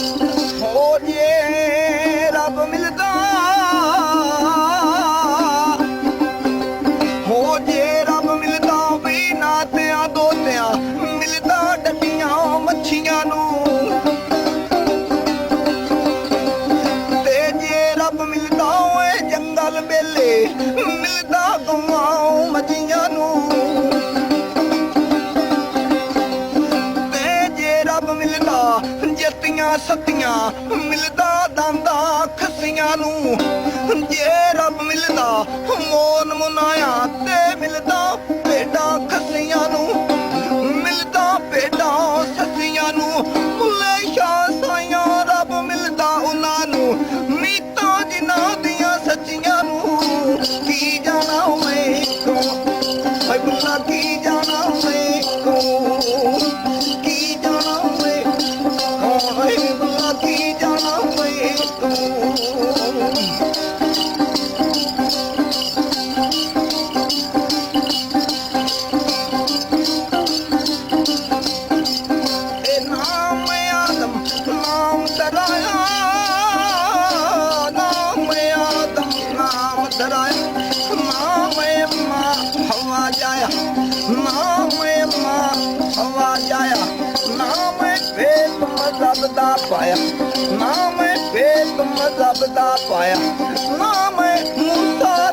ਹੋ ਜੇ ਰੱਬ ਮਿਲਦਾ। ਹੋ ਜੇ ਰੱਬ ਮਿਲਦਾ ਵੀ ਨਾਤਿਆਂ ਦੋਤਿਆਂ ਮਿਲਦਾ ਡੱਡੀਆਂ ਮੱਛੀਆਂ ਨੂੰ। ਤੇ ਜੇ ਰੱਬ ਮਿਲਦਾ ਓਏ ਜੰਗਲ ਵੇਲੇ, ਮਿਲਦਾ ਗਵਾਂ ਮੱਝੀਆਂ ਜੱਤੀਆਂ ਸੱਤੀਆਂ ਮਿਲਦਾ ਦੰਦਾ ਖੱਸੀਆਂ ਨੂੰ। ਜੇ ਰੱਬ ਮਿਲਦਾ ਮੋਨ ਮੁਨਾਇਆ ਨਾਮ ਦਰਾਇਆ ਨਾਮ ਆਦਮ ਨਾਮ ਦਰਾਇਆ ਨਾਮ ਮਾਂ ਹਵਾ ਜਾਇਆ ਨਾਮ ਮਾਂ ਹਵਾ ਜਾਇਆ ਨਾਮ ਫੇਤ ਮਜ਼ਹਬ ਦਾ ਪਾਇਆ। ਨਾਮ ਫੇਤ ਮਜ਼ਹਬ ਦਾ ਪਾਇਆ ਨਾਮ ਮੂਸਾ